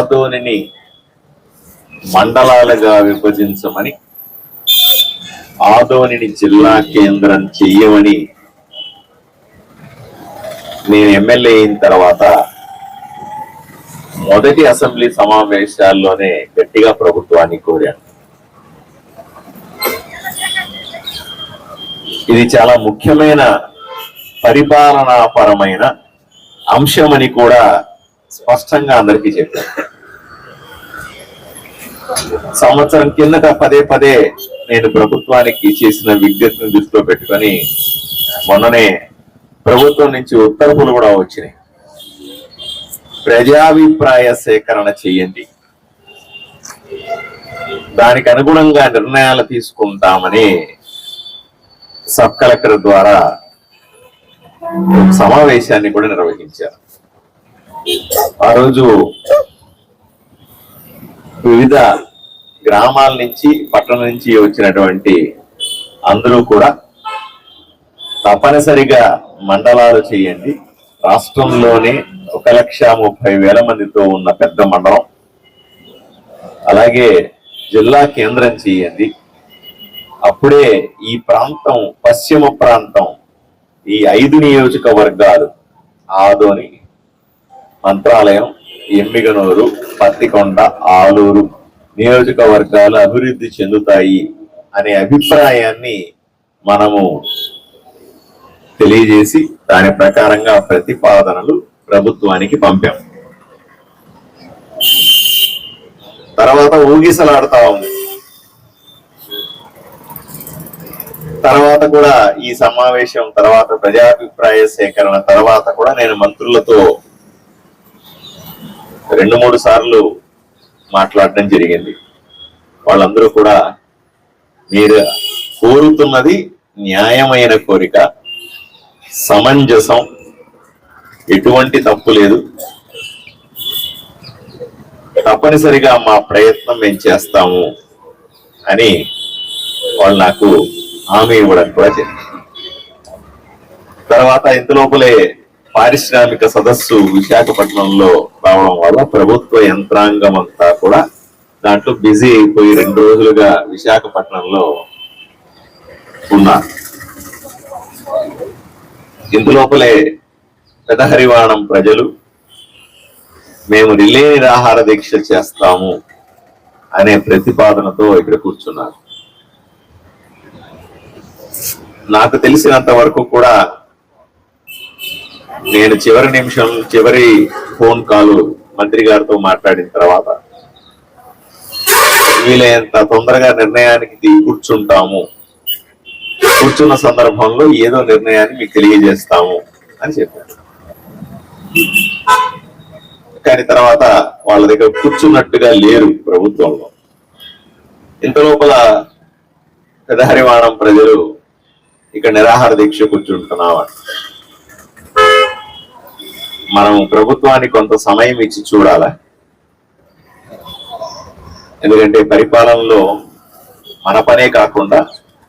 ఆదోనిని మండలాలుగా విభజించమని ఆదోనిని జిల్లా కేంద్రం చెయ్యమని నేను ఎమ్మెల్యే అయిన తర్వాత మొదటి అసెంబ్లీ సమావేశాల్లోనే గట్టిగా ప్రభుత్వాన్ని కోరాను. ఇది చాలా ముఖ్యమైన పరిపాలనాపరమైన అంశమని కూడా స్పష్టంగా అందరికీ చెప్పాను సంవత్సరం కిందట పదే పదే నేను ప్రభుత్వానికి చేసిన విజ్ఞప్తిని దృష్టిలో పెట్టుకొని మొన్ననే ప్రభుత్వం నుంచి ఉత్తర్వులు కూడా వచ్చినాయి. ప్రజాభిప్రాయ సేకరణ చేయండి. దానికి అనుగుణంగా నిర్ణయాలు తీసుకుంటామని సబ్ కలెక్టర్ ద్వారా సమావేశాన్ని కూడా నిర్వహించారు. ఆ రోజు వివిధ గ్రామాల నుంచి పట్టణం నుంచి వచ్చినటువంటి అందరూ కూడా తప్పనిసరిగా మండలాలు చేయండి. రాష్ట్రంలోనే ఒక లక్ష ముప్పై వేల మందితో ఉన్న పెద్ద మండలం. అలాగే జిల్లా కేంద్రం చేయండి. అప్పుడే ఈ ప్రాంతం పశ్చిమ ప్రాంతం ఈ ఐదు నియోజకవర్గాలు ఆదోని మంత్రాలయం ఎమ్మిగనూరు పత్తికొండ ఆలూరు నియోజకవర్గాలు అభివృద్ధి చెందుతాయి అనే అభిప్రాయాన్ని మనము తెలియజేసి దాని ప్రకారంగా ప్రతిపాదనలు ప్రభుత్వానికి పంపాం. తర్వాత ఊగిసలాడుతా ఉంది. తర్వాత కూడా ఈ సమావేశం తర్వాత ప్రజాభిప్రాయ సేకరణ తర్వాత కూడా నేను మంత్రులతో రెండు మూడు సార్లు మాట్లాడడం జరిగింది. వాళ్ళందరూ కూడా మీరు కోరుతున్నది న్యాయమైన కోరిక సమంజసం ఎటువంటి తప్పు లేదు. తప్పనిసరిగా మా ప్రయత్నం మేము చేస్తాము అని వాళ్ళు నాకు హామీ ఇవ్వడం కూడా జరిగింది. తర్వాత ఇంతలోపలే పారిశ్రామిక సదస్సు విశాఖపట్నంలో రావడం వల్ల ప్రభుత్వ యంత్రాంగం అంతా కూడా దాంట్లో బిజీ అయిపోయి రెండు రోజులుగా విశాఖపట్నంలో ఉన్నారు. ఇందులోపలే పెదహరివాణం ప్రజలు మేము రిలే నిరాహార దీక్ష చేస్తాము అనే ప్రతిపాదనతో ఇక్కడ కూర్చున్నారు. నాకు తెలిసినంత వరకు కూడా నేను చివరి నిమిషం చివరి ఫోన్ కాల్ మంత్రి గారితో మాట్లాడిన తర్వాత వీలైనంత తొందరగా నిర్ణయానికి కూర్చుంటాము. కూర్చున్న సందర్భంలో ఏదో నిర్ణయాన్ని మీకు తెలియజేస్తాము అని చెప్పారు. కానీ తర్వాత వాళ్ళ దగ్గర కూర్చున్నట్టుగా లేరు ప్రభుత్వంలో. ఇంత లోపల పెదహరివాణం ప్రజలు ఇక్కడ నిరాహార దీక్ష కూర్చుంటున్నామని మనం ప్రభుత్వానికి కొంత సమయం ఇచ్చి చూడాలా? ఎందుకంటే పరిపాలనలో మన పనే కాకుండా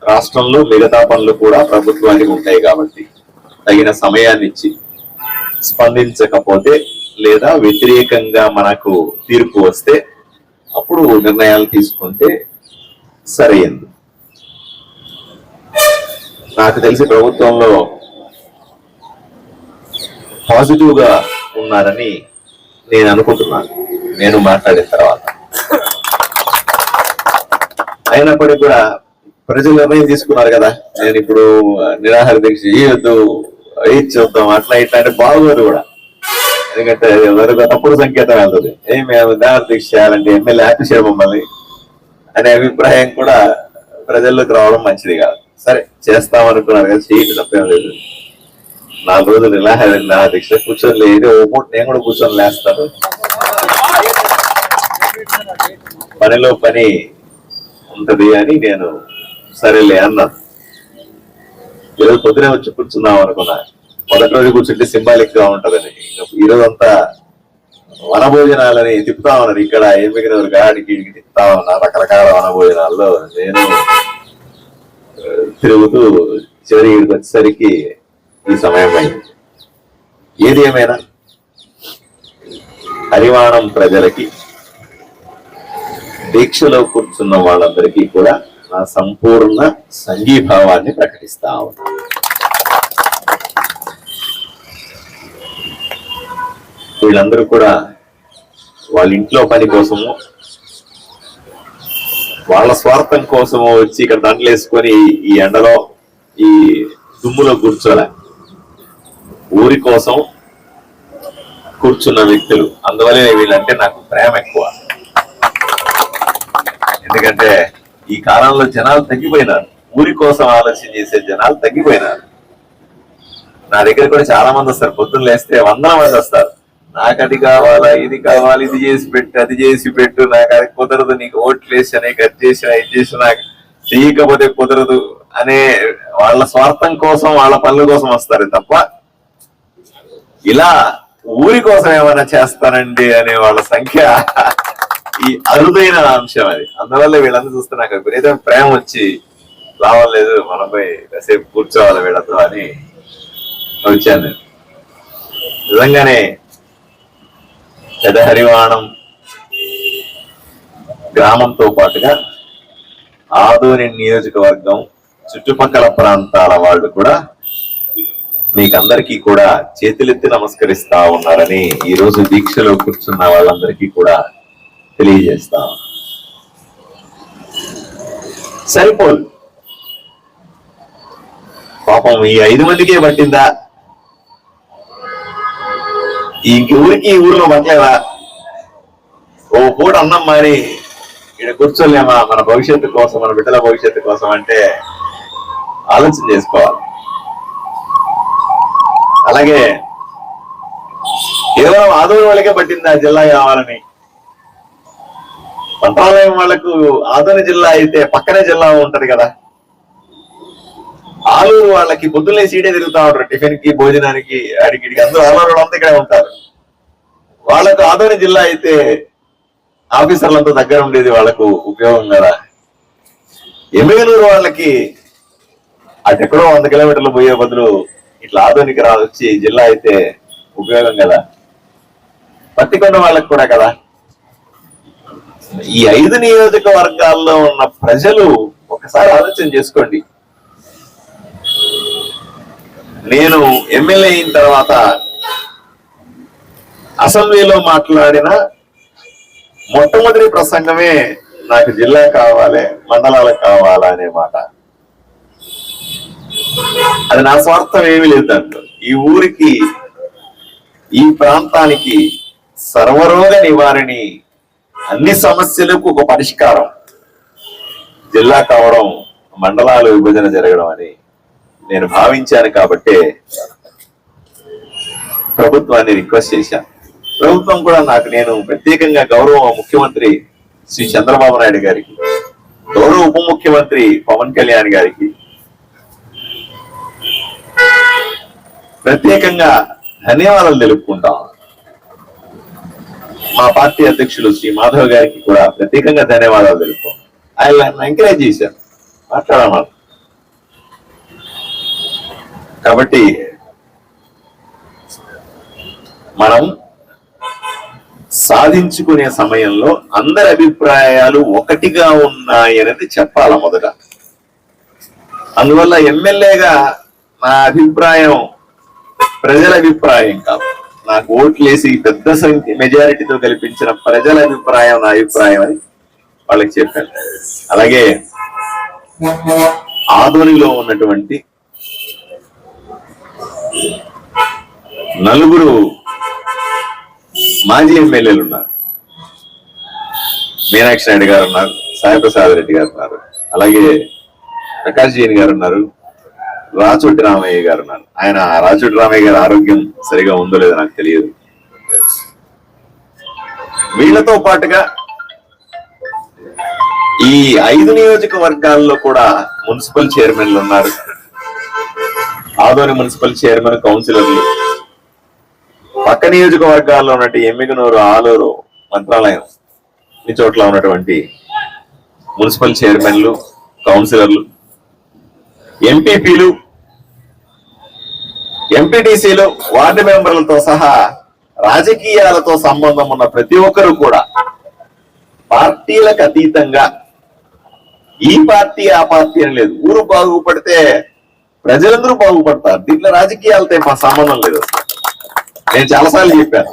రాష్ట్రంలో మిగతా పనులు కూడా ప్రభుత్వానికి ఉంటాయి కాబట్టి తగిన సమయాన్ని ఇచ్చి స్పందించకపోతే లేదా వ్యతిరేకంగా మనకు తీర్పు వస్తే అప్పుడు నిర్ణయాలు తీసుకుంటే సరైంది నాకు తెలిసి ప్రభుత్వంలో పాజిటివ్గా ఉన్నారని నేను అనుకుంటున్నాను. నేను మాట్లాడిన తర్వాత. అయినప్పటికీ కూడా ప్రజలు నిర్ణయం తీసుకున్నారు కదా. నేను ఇప్పుడు నిరాహార దీక్ష చేయొద్దు వెయిట్ చూద్దాం అట్లా ఇట్లా అంటే బాగోదు కూడా. ఎందుకంటే తప్పుడు సంకేతం వెళ్తుంది ఏ మేము నిరాహార దీక్ష చేయాలంటే ఎమ్మెల్యే హ్యాపీ చేయడం మమ్మల్ని అనే అభిప్రాయం కూడా ప్రజల్లోకి రావడం మంచిది కాదు. సరే చేస్తాం అనుకున్నారు కదా చేయటం తప్పేం లేదు. నాలుగు రోజులు ఇలా నా దీక్ష కూర్చొని లేదు ఓ పూట నేను కూడా కూర్చొని లేస్తాను. పనిలో పని ఉంటది అని నేను సరేలే అన్నాను ఈరోజు పొద్దునే వచ్చి కూర్చుందాం అనుకున్నా. మొదటి రోజు కూర్చుంటే సింబాలిక్గా ఉంటదని. ఈరోజు అంతా వనభోజనాలని తిప్పుతా ఉన్నారు. ఇక్కడ ఏం మిగిలిన గాడికి తిప్పుతా ఉన్నా రకరకాల వనభోజనాల్లో నేను తిరుగుతూ చివరి ఇక్కడికి వచ్చేసరికి ఈ సమయం అయింది ఏది ఏమైనా హరివాణం ప్రజలకి దీక్షలో కూర్చున్న వాళ్ళందరికీ కూడా నా సంపూర్ణ సంఘీభావాన్ని ప్రకటిస్తా ఉన్నాను వీళ్ళందరూ కూడా వాళ్ళ ఇంట్లో పని కోసము వాళ్ళ స్వార్థం కోసము వచ్చి ఇక్కడ దండలేసుకొని ఈ ఎండలో ఈ దుమ్ములో కూర్చోలే. ఊరి కోసం కూర్చున్న వ్యక్తులు. అందువల్లే వీళ్ళంటే నాకు ప్రేమ ఎక్కువ. ఎందుకంటే ఈ కాలంలో జనాలు తగ్గిపోయినారు. ఊరి కోసం ఆలోచన చేసే జనాలు తగ్గిపోయినారు. నా దగ్గర కూడా చాలా మంది వస్తారు. పొద్దున్న లేస్తే వందల మంది వస్తారు. నాకు అది కావాలా ఇది కావాలి ఇది చేసి పెట్టు అది చేసి పెట్టు నాకు అది కుదరదు నీకు ఓట్లు వేసి నీకు అది చేసినా ఇది చేసినా నాకు చేయకపోతే కుదరదు అనే వాళ్ళ స్వార్థం కోసం వాళ్ళ పనుల కోసం వస్తారు తప్ప ఇలా ఊరి కోసం ఏమైనా చేస్తానండి అనే వాళ్ళ సంఖ్య ఈ అరుదైన అంశం అది అందువల్ల వీళ్ళందరూ చూస్తే నాకు విపరీతం ప్రేమ వచ్చి రావాలేదు మనపై సేపు కాసేపు కూర్చోవాలి వీళ్ళతో అని వచ్చాను నేను. నిజంగానే పెదహరివాణం గ్రామంతో పాటుగా ఆదోని నియోజకవర్గం చుట్టుపక్కల ప్రాంతాల వాళ్ళు కూడా మీకందరికీ కూడా చేతులెత్తి నమస్కరిస్తా ఉన్నారని ఈ రోజు దీక్షలో కూర్చున్న వాళ్ళందరికీ కూడా తెలియజేస్తా సరిపోల్ సరిపోదు పాపం ఈ ఐదు మందికే పట్టిందా? ఈ ఊరికి ఈ ఊర్లో పట్టలేదా? ఓ పూట అన్నం మరి ఇక్కడ కూర్చోలేమా మన భవిష్యత్తు కోసం మన బిడ్డల భవిష్యత్తు కోసం అంటే ఆలోచన చేసుకోవాలి. అలాగే కేవలం ఆదోని వాళ్ళకే పట్టింది ఆ జిల్లా కావాలని. మంత్రాలయం వాళ్ళకు ఆదోని జిల్లా అయితే పక్కనే జిల్లా ఉంటది కదా. ఆలూరు వాళ్ళకి పొద్దున్నే సీటే తిరుగుతా ఉంటారు టిఫిన్కి భోజనానికి అడిగిడికి అందరూ ఆలూరు అంతా ఇక్కడే ఉంటారు. వాళ్ళకు ఆదోని జిల్లా అయితే ఆఫీసర్లంతా దగ్గర ఉండేది వాళ్ళకు ఉపయోగం కదా. ఎమ్మెల్యూరు వాళ్ళకి అటు ఎక్కడో వంద కిలోమీటర్లు పోయే బదులు ఇట్లా ఆధునిక రా వచ్చి జిల్లా అయితే ఉపయోగం కదా? పత్తికొండ వాళ్ళకి కూడా కదా? ఈ ఐదు నియోజకవర్గాల్లో ఉన్న ప్రజలు ఒకసారి ఆలోచన చేసుకోండి. నేను ఎమ్మెల్యే అయిన తర్వాత అసెంబ్లీలో మాట్లాడిన మొట్టమొదటి ప్రసంగమే నాకు జిల్లా కావాలి మండలాలు కావాలా అనే మాట. అది నా స్వార్థం ఏమీ లేదు దాంట్లో. ఈ ఊరికి ఈ ప్రాంతానికి సర్వరోగ నివారణి అన్ని సమస్యలకు ఒక పరిష్కారం. జిల్లా కావడం మండలాలు విభజన జరగడం అని నేను భావించాను కాబట్టే ప్రభుత్వాన్ని రిక్వెస్ట్ చేశాను ప్రభుత్వం కూడా నాకు నేను ప్రత్యేకంగా గౌరవ ముఖ్యమంత్రి శ్రీ చంద్రబాబు నాయుడు గారికి గౌరవ ఉప ముఖ్యమంత్రి పవన్ కళ్యాణ్ గారికి ప్రత్యేకంగా ధన్యవాదాలు తెలుపుకుంటాం మా పార్టీ అధ్యక్షులు శ్రీ మాధవ్ గారికి కూడా ప్రత్యేకంగా ధన్యవాదాలు తెలుపు ఆయన ఎంకరేజ్ చేశారు. మాట్లాడమన్నారు కాబట్టి మనం సాధించుకునే సమయంలో అందరి అభిప్రాయాలు ఒకటిగా ఉన్నాయనేది చెప్పాల మొదట? అందువల్ల ఎమ్మెల్యేగా నా అభిప్రాయం ప్రజల అభిప్రాయం కాదు. నాకు ఓట్లేసి పెద్ద సంఖ్య మెజారిటీతో కల్పించిన ప్రజల అభిప్రాయం నా అభిప్రాయం అని వాళ్ళకి చెప్పాను. అలాగే ఆధునిలో ఉన్నటువంటి నలుగురు మాజీ ఎమ్మెల్యేలు ఉన్నారు. మీనాక్షి నాయుడు గారు ఉన్నారు సాయిప్రసాద్ రెడ్డి గారు ఉన్నారు. అలాగే ప్రకాష్ జైన్ గారు ఉన్నారు. రాచోటి రామయ్య గారు ఉన్నారు. ఆయన రాచోటి రామయ్య గారి ఆరోగ్యం సరిగా ఉందో లేదో నాకు తెలియదు. వీళ్ళతో పాటుగా ఈ ఐదు నియోజకవర్గాల్లో కూడా మున్సిపల్ చైర్మన్లు ఉన్నారు. ఆదోని మున్సిపల్ చైర్మన్ కౌన్సిలర్లు. పక్క నియోజకవర్గాల్లో ఉన్నట్టు ఎమ్మిగనూరు ఆలూరు మంత్రాలయం ఈ చోట్ల ఉన్నటువంటి మున్సిపల్ చైర్మన్లు కౌన్సిలర్లు ఎంపీపీలు ఎంపీటీసీలు వార్డు మెంబర్లతో సహా రాజకీయాలతో సంబంధం ఉన్న ప్రతి ఒక్కరూ కూడా పార్టీలకు అతీతంగా ఈ పార్టీ ఆ పార్టీ అని లేదు. ఊరు బాగుపడితే ప్రజలందరూ బాగుపడతారు. దీంట్లో రాజకీయాలతో మా సంబంధం లేదు. నేను చాలాసార్లు చెప్పాను.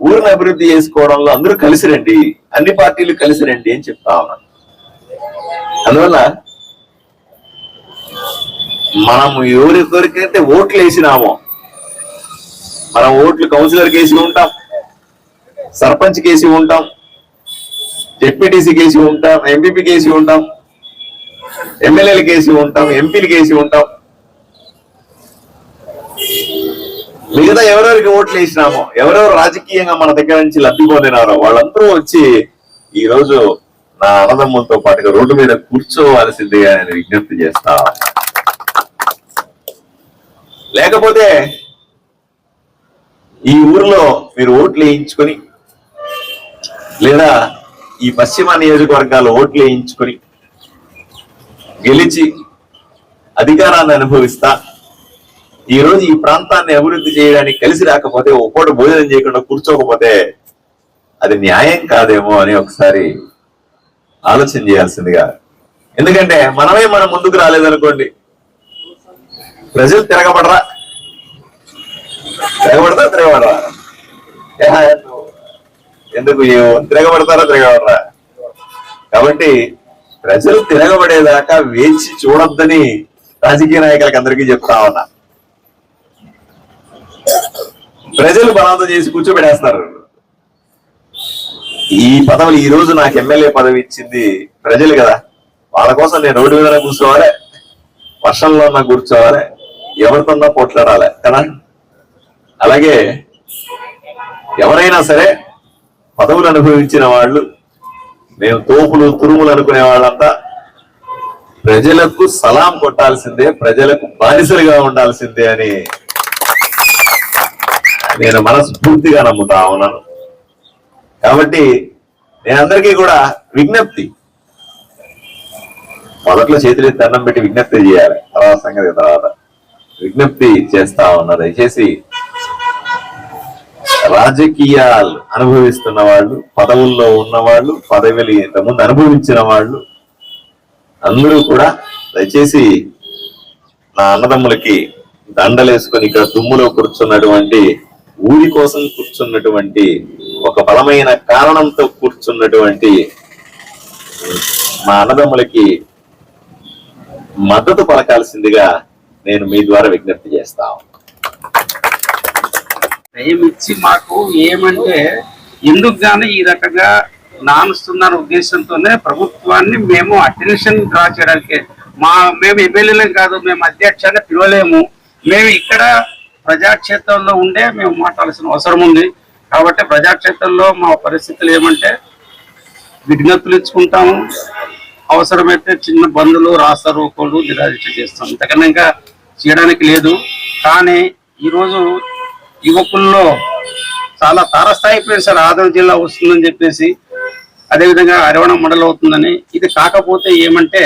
ఊరిని అభివృద్ధి చేసుకోవడంలో అందరూ కలిసి రండి అన్ని పార్టీలు కలిసి రండి అని చెప్తా ఉన్నాను. అందువల్ల మనము ఎవరెవరికైతే ఓట్లు వేసినామో మనం ఓట్లు కౌన్సిలర్ కేసి ఉంటాం సర్పంచ్ కేసి ఉంటాం జెడ్పీటీసీ కేసి ఉంటాం ఎంపీపీ కేసి ఉంటాం ఎమ్మెల్యేలు కేసి ఉంటాం ఎంపీలు కేసి ఉంటాం. మిగతా ఎవరెవరికి ఓట్లు వేసినామో ఎవరెవరు రాజకీయంగా మన దగ్గర నుంచి లబ్ధి పొందినారో వాళ్ళందరూ వచ్చి ఈ రోజు నా అన్నదమ్ములతో పాటుగా రోడ్డు మీద కూర్చోవలసిందిగా నేను విజ్ఞప్తి చేస్తా లేకపోతే ఈ ఊర్లో మీరు ఓట్లు వేయించుకొని లేదా ఈ పశ్చిమ నియోజకవర్గాలు ఓట్లు వేయించుకొని గెలిచి అధికారాన్ని అనుభవిస్తా ఈ రోజు ఈ ప్రాంతాన్ని అభివృద్ధి చేయడానికి కలిసి రాకపోతే ఒక్కోటి భోజనం చేయకుండా కూర్చోకపోతే అది న్యాయం కాదేమో అని ఒకసారి ఆలోచన చేయాల్సిందిగా. ఎందుకంటే మనమే మనం ముందుకు రాలేదనుకోండి. ప్రజలు తిరగబడరా? తిరగబడతా తిరగబడరా? ఎందుకు తిరగబడతారా తిరగబడరా? కాబట్టి ప్రజలు తిరగబడేదాకా వేచి చూడొద్దని రాజకీయ నాయకులకు అందరికీ చెప్తా ఉన్నా. ప్రజలు బలవంతం చేసి కూర్చోబెడేస్తారు ఈ పదవులు ఈ రోజు నాకు ఎమ్మెల్యే పదవి ఇచ్చింది ప్రజలు కదా. వాళ్ళ కోసం నేను రోడ్డు మీద కూర్చోవాలి. వర్షంలో ఉన్నా కూర్చోవాలి. ఎవరితోన్నా పోట్లాడాలి కదా? అలాగే ఎవరైనా సరే పదవులు అనుభవించిన వాళ్ళు మేము తోపులు తురుములు అనుకునే వాళ్ళంతా ప్రజలకు సలాం కొట్టాల్సిందే ప్రజలకు బానిసలుగా ఉండాల్సిందే అని నేను మనస్ఫూర్తిగా నమ్ముతా ఉన్నాను. కాబట్టి నేను అందరికీ కూడా విజ్ఞప్తి. మొదట్లో చేతులెత్తి దండం పెట్టి విజ్ఞప్తి చేయాలి తర్వాత సంగతి తర్వాత. విజ్ఞప్తి చేస్తా ఉన్నారు. దయచేసి రాజకీయాలు అనుభవిస్తున్న వాళ్ళు పదవుల్లో ఉన్నవాళ్ళు పదవులు ఇంతకుముందు అనుభవించిన వాళ్ళు అందరూ కూడా దయచేసి నా అన్నదమ్ములకి దండలేసుకొని ఇక్కడ దుమ్ములో కూర్చున్నటువంటి ఊరి కోసం కూర్చున్నటువంటి ఒక బలమైన కారణంతో కూర్చున్నటువంటి మా అన్నదమ్ములకి మద్దతు పలకాల్సిందిగా నేను మీ ద్వారా విజ్ఞప్తి చేస్తా ఇచ్చి మాకు ఏమంటే ఎందుకు గానీ ఈ రకంగా నానుస్తున్న ఉద్దేశంతోనే ప్రభుత్వాన్ని మేము అటెన్షన్ డ్రా చేయడానికి. మా మేము ఎమ్మెల్యేలం కాదు మేము అధ్యక్షాన్ని పిలవలేము. మేము ఇక్కడ ప్రజాక్షేత్రంలో ఉండే మేము మాట్లాడాల్సిన అవసరం ఉంది. కాబట్టి ప్రజాక్షేత్రంలో మా పరిస్థితులు ఏమంటే విజ్ఞప్తులు ఇచ్చుకుంటాము. అవసరమైతే చిన్న బంధులు రాస్తారోకోలు నిరాదీక్ష చేస్తాం. అంతకన్నా ఇంకా చేయడానికి లేదు. కానీ ఈరోజు యువకుల్లో చాలా తారస్థాయి అయిపోయింది సార్ ఆదరణ జిల్లా వస్తుందని చెప్పేసి అదేవిధంగా అరవణ మండలం అవుతుందని. ఇది కాకపోతే ఏమంటే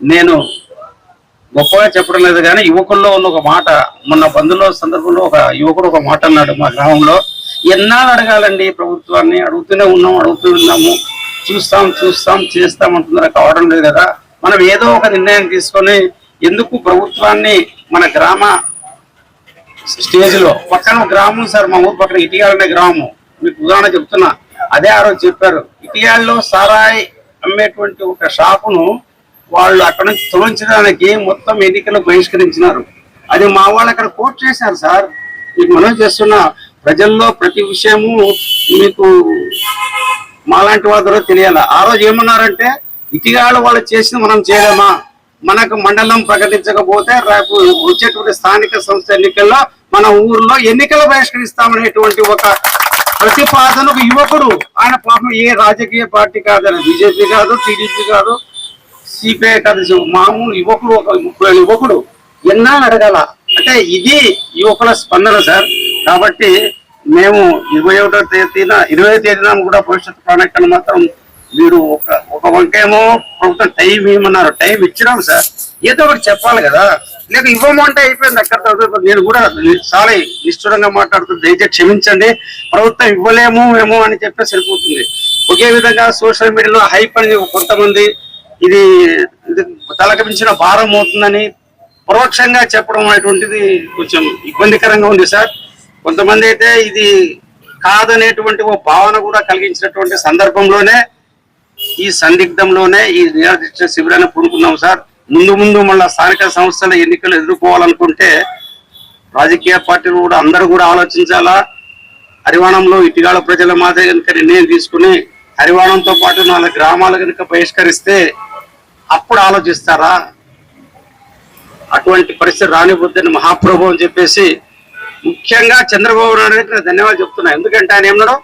నేను గొప్పగా చెప్పడం లేదు కానీ యువకుల్లో ఉన్న ఒక మాట మొన్న బంధువుల సందర్భంలో ఒక యువకుడు ఒక మాట అన్నాడు మా గ్రామంలో. ఎన్నాళ్ళు అడగాలండి ప్రభుత్వాన్ని? అడుగుతూనే ఉన్నాం అడుగుతూనే ఉన్నాము. చూస్తాం చూస్తాం చేస్తాం అంటున్నారు కావడం లేదు కదా. మనం ఏదో ఒక నిర్ణయం తీసుకొని ఎందుకు ప్రభుత్వాన్ని మన గ్రామ స్టేజ్లో పక్కన గ్రామం సార్ మా ఊరు పక్కన ఇటియాల అనే గ్రామం. మీకు ఉదాహరణ చెప్తున్నా. అదే ఆ రోజు చెప్పారు. ఇటియాల్లో సారాయి అమ్మేటువంటి ఒక షాపును వాళ్ళు అక్కడ నుంచి తొలగించడానికి మొత్తం ఎన్నికలు బహిష్కరించినారు. అది మా వాళ్ళు అక్కడ కోర్టు చేశారు సార్. మీకు మనం చేస్తున్న ప్రజల్లో ప్రతి విషయము మీకు మాలాంటి వాళ్ళ ద్వారా తెలియాలి? ఆ రోజు ఏమన్నారంటే ఇటీగాళ్ళు వాళ్ళు చేసింది మనం చేయలేమా? మనకు మండలం ప్రకటించకపోతే రేపు వచ్చేటువంటి స్థానిక సంస్థ ఎన్నికల్లో మన ఊర్లో ఎన్నికలు బహిష్కరిస్తామనేటువంటి ఒక ప్రతిపాదన ఒక యువకుడు ఆయన పాపం ఏ రాజకీయ పార్టీ కాదని బీజేపీ కాదు టీడీపీ కాదు సిపిఐ కాదు. మామూలు యువకుడు ఒక ముప్పై యువకుడు ఎన్నా అడగాల? అంటే ఇది యువకుల స్పందన సార్. కాబట్టి మేము ఇరవై ఒకటో తేదీన ఇరవై తేదీన కూడా భవిష్యత్ ప్రణాళికను మాత్రం మీరు ఒక ఒక వంకేమో ప్రభుత్వం టైం ఇవ్వమన్నారు టైం ఇచ్చినాం సార్. ఏదో ఒకటి చెప్పాలి కదా. లేక ఇవ్వము అంటే అయిపోయింది అక్కడ నేను కూడా చాలా నిష్ఠురంగా మాట్లాడుతుంది దయచేసి క్షమించండి. ప్రభుత్వం ఇవ్వలేము ఏమో అని చెప్పి సరిపోతుంది. ఒకే విధంగా సోషల్ మీడియాలో హైప్ అని కొంతమంది ఇది తలకపించిన భారం అవుతుందని పరోక్షంగా చెప్పడం అనేటువంటిది కొంచెం ఇబ్బందికరంగా ఉంది సార్. కొంతమంది అయితే ఇది కాదనేటువంటి ఓ భావన కూడా కలిగించినటువంటి సందర్భంలోనే ఈ సందిగ్ధంలోనే ఈ నిరాదిష్ట శిబిరాన్ని పూనుకున్నాం సార్. ముందు ముందు మళ్ళా స్థానిక సంస్థల ఎన్నికలు ఎదుర్కోవాలనుకుంటే రాజకీయ పార్టీలు కూడా అందరూ కూడా ఆలోచించాలా? హరివాణంలో ఇటుగాల ప్రజల మాదిరి కనుక నిర్ణయం తీసుకుని హరివాణంతో పాటు నాలుగు గ్రామాలు కనుక బహిష్కరిస్తే అప్పుడు ఆలోచిస్తారా? అటువంటి పరిస్థితి రానిపోద్దని మహాప్రభు అని చెప్పేసి ముఖ్యంగా చంద్రబాబు నాయుడు గారికి ధన్యవాదాలు చెప్తున్నా. ఎందుకంటే ఆయన ఏమన్నాడు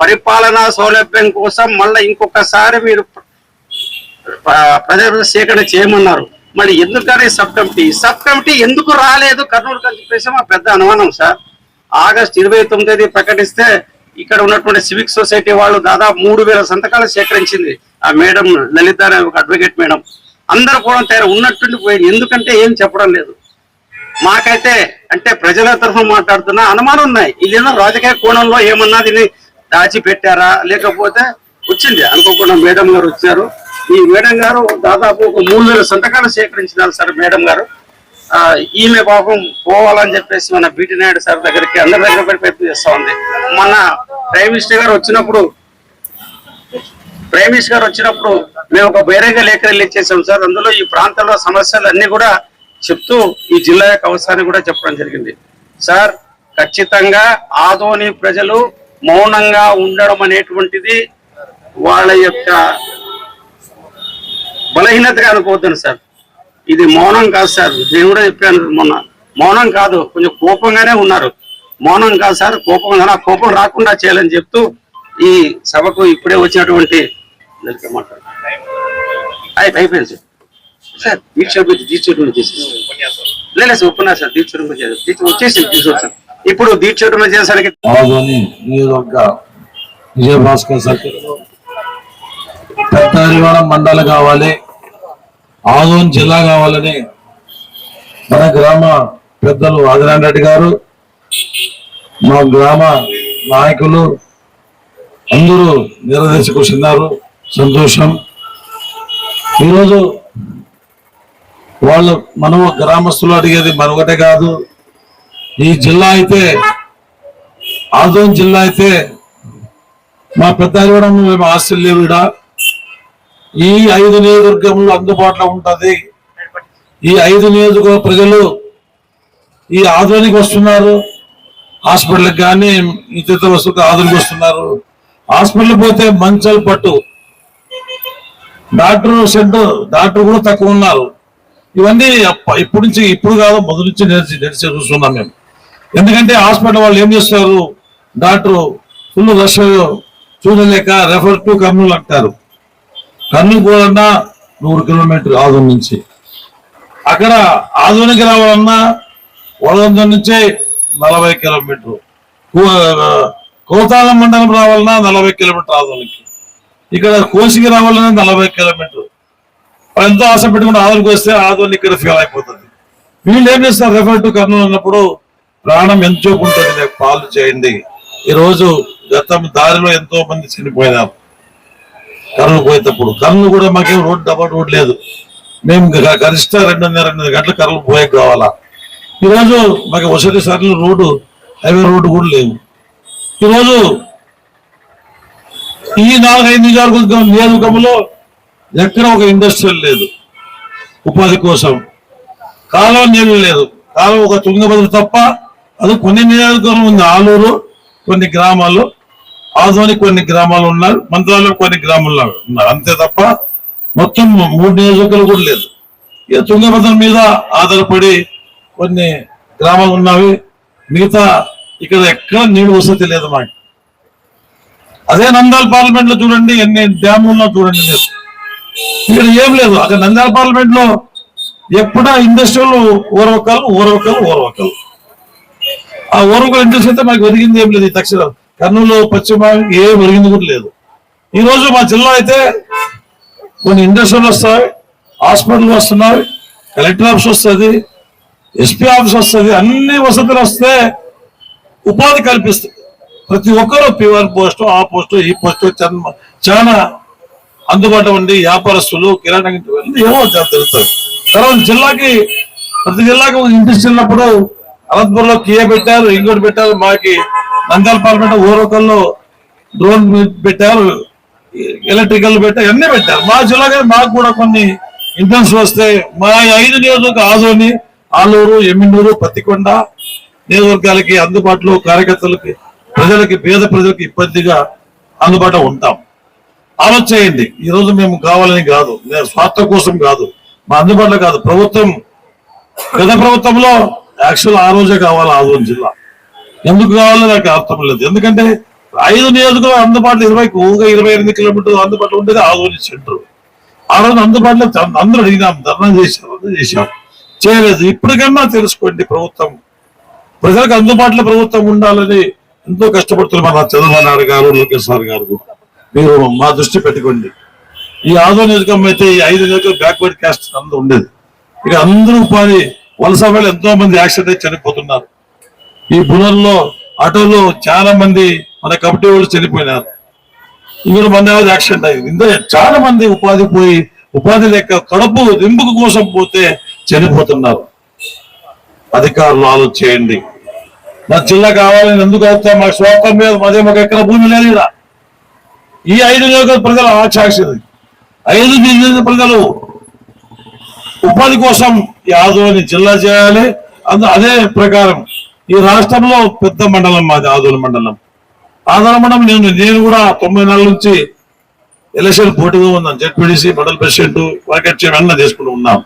పరిపాలనా సౌలభ్యం కోసం మళ్ళీ ఇంకొకసారి మీరు ప్రజల సేకరణ చేయమన్నారు. మరి ఎందుకని సబ్ కమిటీ? సబ్ కమిటీ ఎందుకు రాలేదు కర్నూలు కలిసి మా పెద్ద అనుమానం సార్. ఆగస్ట్ ఇరవై తొమ్మిది ప్రకటిస్తే ఇక్కడ ఉన్నటువంటి సివిక్ సొసైటీ వాళ్ళు దాదాపు మూడు వేల సంతకాలు సేకరించింది. ఆ మేడం లలిత అనే ఒక అడ్వకేట్ మేడం. అందరూ కూడా తయారు ఉన్నట్టుండి పోయింది. ఎందుకంటే ఏం చెప్పడం లేదు. మాకైతే అంటే ప్రజల తరఫున మాట్లాడుతున్న అనుమానం ఉన్నాయి. ఇదేదో రాజకీయ కోణంలో ఏమన్నా దీన్ని దాచిపెట్టారా? లేకపోతే వచ్చింది? అనుకోకుండా మేడం గారు వచ్చారు. ఈ మేడం గారు దాదాపు ఒక మూడు వేల సంతకాలు సేకరించినారు సార్ మేడం గారు. ఈమె పాపం పోవాలని చెప్పేసి మన బీటీ నాయుడు సార్ దగ్గరికి అందరి దగ్గర పోయి ప్రయత్నం చేస్తా ఉంది. మన ప్రైమ్ మినిస్టర్ గారు వచ్చినప్పుడు ప్రైమ్ మినిస్టర్ గారు వచ్చినప్పుడు మేము ఒక బహిరంగ లేఖ రిలీజ్ చేసాం సార్. అందులో ఈ ప్రాంతంలో సమస్యలు అన్ని కూడా చెప్తూ ఈ జిల్లా యొక్క అవసరాన్ని కూడా చెప్పడం జరిగింది. సార్ ఖచ్చితంగా ఆదోని ప్రజలు మౌనంగా ఉండడం అనేటువంటిది వాళ్ళ యొక్క బలహీనతగా అనుకోవద్దు సార్. ఇది మౌనం కాదు సార్. నేను కూడా చెప్పాను మొన్న. మౌనం కాదు. కొంచెం కోపంగానే ఉన్నారు. మౌనం కాదు సార్. కోపం ఆ కోపం రాకుండా చేయాలని చెప్తూ ఈ సభకు ఇప్పుడే వచ్చినటువంటి అయిపోయింది సార్. సార్ దీక్ష దీక్ష లేదు సార్ ఉపన్యాసం దీక్ష దీక్ష వచ్చేసి తీసుకొచ్చాను ఇప్పుడు దీక్ష గురించి చేసరికి విజయభాస్కర్ సర్కిల్లో పెద్ద మండలం కావాలి ఆదోని జిల్లా కావాలని మన గ్రామ పెద్దలు ఆదిరాన్ రెడ్డి గారు మా గ్రామ నాయకులు అందరూ నిరదీసుకొస్తున్నారు సంతోషం. ఈరోజు వాళ్ళు మనం గ్రామస్తులు అడిగేది మనొకటే కాదు. ఈ జిల్లా అయితే ఆదోన్ జిల్లా అయితే మా పెద్దారివడం మేము ఆస్తులు లేవు ఈడ. ఈ ఐదు నియోజకవర్గంలో అందుబాటులో ఉంటుంది. ఈ ఐదు నియోజకవర్గ ప్రజలు ఈ ఆదోనికి వస్తున్నారు. హాస్పిటల్కి కానీ ఇతర వస్తువులకు ఆదోనికి వస్తున్నారు. హాస్పిటల్ పోతే మంచాలు పట్టు. డాక్టర్ సెంటర్ డాక్టర్ కూడా తక్కువ ఉన్నారు. ఇవన్నీ ఇప్పటి నుంచి ఇప్పుడు కాదు మొదటి నుంచి నడిచి నడిచి చూస్తున్నాం మేము. ఎందుకంటే హాస్పిటల్ వాళ్ళు ఏం చేస్తారు? డాక్టర్ ఫుల్ రష్ చూడలేక రెఫర్ టు కర్నూలు అంటారు. కర్నూలు పోవాలన్నా నూరు కిలోమీటర్ ఆదోని నుంచి. అక్కడ ఆదోనికి రావాలన్నా వడగంద నుంచి నలభై కిలోమీటర్ కోతాల మండలం రావాలన్నా నలభై కిలోమీటర్ ఆదోనికి ఇక్కడ కోసికి రావాలన్నా నలభై కిలోమీటర్ ఎంతో ఆశ పెట్టుకుని ఆదోనికి వస్తే ఆదోని ఇక్కడ ఫెయిల్ అయిపోతుంది. వీళ్ళు ఏం చేస్తారు? రెఫర్ టు కర్నూలు అన్నప్పుడు ప్రాణం ఎంతసేపు ఉంటుంది నాకు పాలు చేయండి. ఈరోజు గతం దారిలో ఎంతో మంది చనిపోయినారు కర్నూలు పోయేటప్పుడు. కర్నూలు కూడా మాకేం రోడ్ డబల్ రోడ్ లేదు. మేము గరిష్ట రెండున్నర రెండున్నర గంటలు కర్రలు పోయే కావాలా ఈరోజు మాకు వసతి సార్లు రోడ్డు హైవే రోడ్డు కూడా లేవు. ఈరోజు ఈ నాలుగైదు నియోజకవర్గం నియోజకవర్గంలో ఎక్కడ ఒక ఇండస్ట్రియల్ లేదు. ఉపాధి కోసం. కాలువ నీళ్ళు లేదు. కాలువ ఒక తుంగభద్ర తప్ప అది కొన్ని నియోజకవర్గం ఉంది. ఆలూరు కొన్ని గ్రామాలు ఆదోని కొన్ని గ్రామాలు ఉన్నారు మంత్రాలు కొన్ని గ్రామాల్లో ఉన్నారు. అంతే తప్ప మొత్తం మూడు నియోజకవర్గాలు కూడా లేదు. ఇక తుంగభద్ర మీద ఆధారపడి కొన్ని గ్రామాలు ఉన్నవి. మిగతా ఇక్కడ ఎక్కడ నీళ్ళు వసతి లేదు మాకు. అదే నందాల్ పార్లమెంట్లో చూడండి ఎన్ని డ్యాములు ఉన్నా చూడండి మీరు. ఇక్కడ ఏం లేదు. అక్కడ నందాల్ పార్లమెంట్లో ఎప్పుడా ఇండస్ట్రీలు ఓరవకలు ఓరవకలు ఓరవకలు. ఆ ఓరవకలు ఇండస్ట్రీ అయితే మాకు ఒరిగింది ఏం లేదు ఈ తక్షణ. కర్నూలు పశ్చిమ ఏం ఒరిగింది కూడా లేదు. ఈ రోజు మా జిల్లా అయితే కొన్ని ఇండస్ట్రీలు వస్తాయి హాస్పిటల్ వస్తున్నాయి కలెక్టర్ ఆఫీస్ వస్తుంది ఎస్పీ ఆఫీస్ వస్తుంది అన్ని వసతులు వస్తే ఉపాధి కల్పిస్తుంది. ప్రతి ఒక్కరూ పివర్ పోస్టు ఆ పోస్టు ఈ పోస్టు చాలా అందుబాటులో ఉండి వ్యాపారస్తులు కిరాణా అంగడి ఏమో జరుగుతాయి తర్వాత జిల్లాకి ప్రతి జిల్లాకి ఒక ఇండస్ట్రీ ఉన్నప్పుడు అనంతపురంలో కియా పెట్టారు ఇంకోటి పెట్టారు మాకి నంద్యాల పార్లమెంట్ ఊరొకల్లో డ్రోన్ పెట్టారు ఎలక్ట్రికల్ పెట్టారు అన్నీ పెట్టారు. మా జిల్లాగా మాకు కూడా కొన్ని ఇంటర్న్స్ వస్తే మా ఐదు నియోజకవర్గ ఆదోని ఆలూరు ఎమ్మిండూరు పత్తికొండ నియోజకవర్గాలకి అందుబాటులో కార్యకర్తలకి ప్రజలకి పేద ప్రజలకి ఇబ్బందిగా అందుబాటులో ఉంటాం. ఆలోచేయండి ఈరోజు ఈ రోజు మేము కావాలని కాదు నేను స్వార్థం కోసం కాదు మా అందుబాటులో కాదు ప్రభుత్వం గత ప్రభుత్వంలో యాక్చువల్ ఆ రోజే కావాలి ఆదోని జిల్లా. ఎందుకు కావాలో నాకు అర్థం లేదు. ఎందుకంటే ఐదు నియోజకవర్గం అందుబాటులో ఇరవై ఊగా ఇరవై ఎనిమిది కిలోమీటర్లు అందుబాటులో ఉండేది ఆదోని సెంటర్. ఆ రోజు అందుబాటులో అందరూ అడిగినాం ధర్నా చేశాం అందరూ చేశాం. చేయలేదు. ఇప్పటికన్నా తెలుసుకోండి ప్రభుత్వం. ప్రజలకు అందుబాటులో ప్రభుత్వం ఉండాలని ఎంతో కష్టపడుతున్నారు మన చంద్రబాబు నాయుడు గారు లోకేష్ సార్ గారు కూడా. మీరు మా దృష్టి పెట్టుకోండి. ఈ ఆదో నియోజకవర్గం అయితే ఈ ఐదు నియోజకవర్గం బ్యాక్వర్డ్ క్యాస్ట్ అందరూ ఉండేది. ఇక అందరూ ఉపాధి వలస వాళ్ళు ఎంతో మంది యాక్సిడెంట్ చనిపోతున్నారు. ఈ బునర్లో ఆటోలో చాలా మంది మన కమిటీ వాళ్ళు చనిపోయినారు. ఇందులో మన యాక్సిడెంట్ అయింది చాలా మంది ఉపాధి పోయి ఉపాధి లేక కడుపు నింపుకు కోసం పోతే చనిపోతున్నారు. అధికారులు ఆలోచన చేయండి. మా జిల్లా కావాలని ఎందుకు అవుతా మా స్వార్థం మీద మాదే మాకు ఎక్కడ భూమి లేదు ఈ ఐదు నియోజకవర్గ ప్రజలు ఆశాక్షది ఐదు నియోజకవర్గ ప్రజలు ఉపాధి కోసం ఈ జిల్లా చేయాలి. అందు అదే ప్రకారం ఈ రాష్ట్రంలో పెద్ద మండలం మాది ఆదోని మండలం. ఆదోని మండలం నేను నేను కూడా తొంభై నెలల నుంచి ఎలక్షన్ పోటీగా ఉన్నాను. జడ్పీడీసీ మండల ప్రెసిడెంట్ మార్కెట్ చైర్మన్ చేసుకుంటూ ఉన్నాం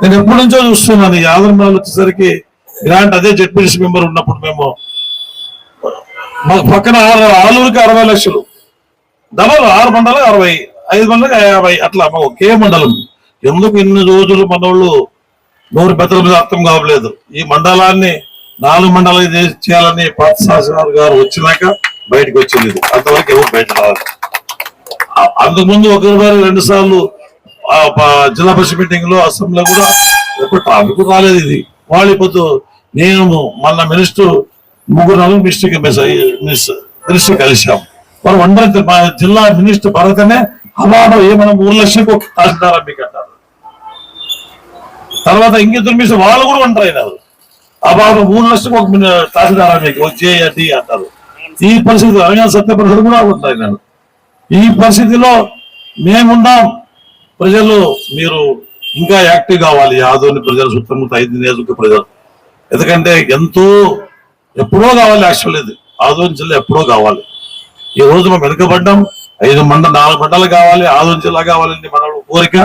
నేను ఎప్పటి నుంచో చూస్తున్నాను ఈ ఆదరణ మండలం వచ్చేసరికి గ్రాంట్ అదే జడ్పీడీసీ మెంబర్ ఉన్నప్పుడు మేము మాకు పక్కన ఆలూరుకి అరవై లక్షలు డబల్ ఆరు మండలం అరవై ఐదు మండలం యాభై అట్లా మా ఒకే మండలం. ఎందుకు ఇన్ని రోజులు మనోళ్ళు నూరు పెద్దల మీద అర్థం కావలేదు? ఈ మండలాన్ని నాలుగు మండలాలు చేయాలని పాత శాసనాలు గారు వచ్చినాక బయటకు వచ్చింది. ఇది. అంతవరకు ఎవరు బయట రావాలి ఆ- అంతకుముందు ఒకసారి రెండు సార్లు జిల్లా పరిషత్ మీటింగ్లో అసెంబ్లీలో కూడా ఎప్పుడు టాపిక్ రాలేదు ఇది. వాళ్ళు ఇప్పుడు నేను మన మినిస్టర్ ముగ్గురు నలుగురు మినిస్టర్ మినిస్టర్ కలిశాం. మనం అందరం జిల్లా మినిస్టర్ భరతనే అలానో ఏమైనా మూడు లక్షలకు ఒక తహసీల్దార్ మీకు అంటారు? తర్వాత ఇంకిద్దరు మినిస్టర్ వాళ్ళు కూడా ఉంటారు ఆయన ఆ బాబు మూడు లక్షలకు ఒక మిని- మీకు అంటారు. ఈ పరిస్థితి రంగా సత్య కూడా ఉంటాయి నేను ఈ పరిస్థితిలో మేమున్నాం. ప్రజలు మీరు ఇంకా యాక్టివ్ కావాలి. ఆదోని ప్రజలు సుత్తముత్త ఐదు నియోజక ప్రజలు. ఎందుకంటే ఎంతో ఎప్పుడో కావాలి యాక్చువల్ ఇది ఆదోని జిల్లా ఎప్పుడో కావాలి. ఈ రోజు మేము వెనుకబడ్డాం. ఐదు మండలు నాలుగు మండలు కావాలి. ఆదోని జిల్లా కావాలని మన కోరిక.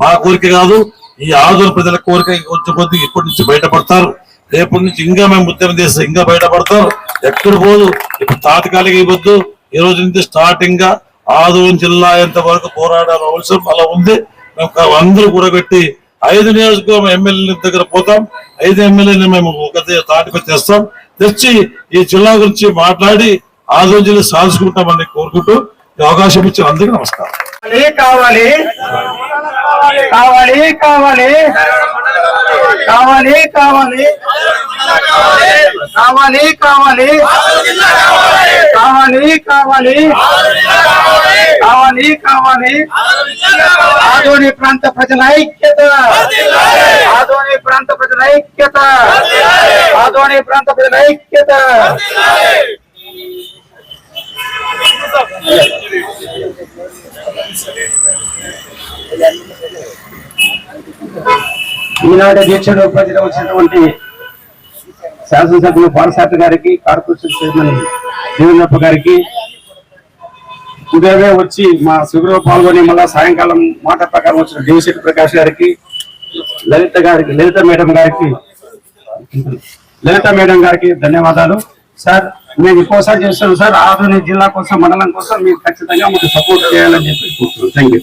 మా కోరిక కాదు. ఈ ఆదుల ప్రజల కోరిక కొంచెం కొద్ది ఇప్పటి నుంచి బయటపడతారు. రేపటి నుంచి ఇంకా మేము ఉద్యమం చేస్తే ఇంకా బయటపడతారు ఎక్కడ పోదు ఇప్పుడు తాత్కాలిక ఇవ్వద్దు. ఈ రోజు నుంచి స్టార్టింగ్గా ఆదోన్ జిల్లా ఎంత వరకు పోరాడాల అవసరం అలా ఉంది. మేము అందరూ కూడా పెట్టి ఐదు నియోజకవర్గం ఎమ్మెల్యేల దగ్గర పోతాం. ఐదు ఎమ్మెల్యేని మేము ఒక తాటిపై తెస్తాం. తెచ్చి ఈ జిల్లా గురించి మాట్లాడి ఆదోన్ జిల్లా సాధించుకుంటామని కోరుకుంటూ అవకాశం ఇచ్చిన అందరికీ నమస్కారం. కావాలి. కావాలి. కావాలి కావాలి. కావాలి కావాలి. కావాలి కావాలి. కావాలి కావాలి. కావాలి ఆదోని ప్రాంత ప్రజల ఐక్యత. ఆదోని ప్రాంత ప్రజల ఐక్యత. ఆదోని ప్రాంత ప్రజల ఐక్యత. ఈనాడు దీక్షలో ప్రజలు వచ్చినటువంటి శాసనసభ్యులు పాలసాటి గారికి కార్పొరేషన్ చైర్మన్ దేవేంద్రప్ప గారికి. ఉదయమే వచ్చి మా శిబిరంలో పాల్గొని మళ్ళా సాయంకాలం మాట ప్రకారం వచ్చిన దేవిశెట్టి ప్రకాష్ గారికి లలిత గారికి లలిత మేడం గారికి లలిత మేడం గారికి ధన్యవాదాలు. సార్ మేము ఇంకోసారి చేస్తాను సార్ ఆధునిక జిల్లా కోసం మండలం కోసం మీరు ఖచ్చితంగా మాకు సపోర్ట్ చేయాలని చెప్పి థ్యాంక్ యూ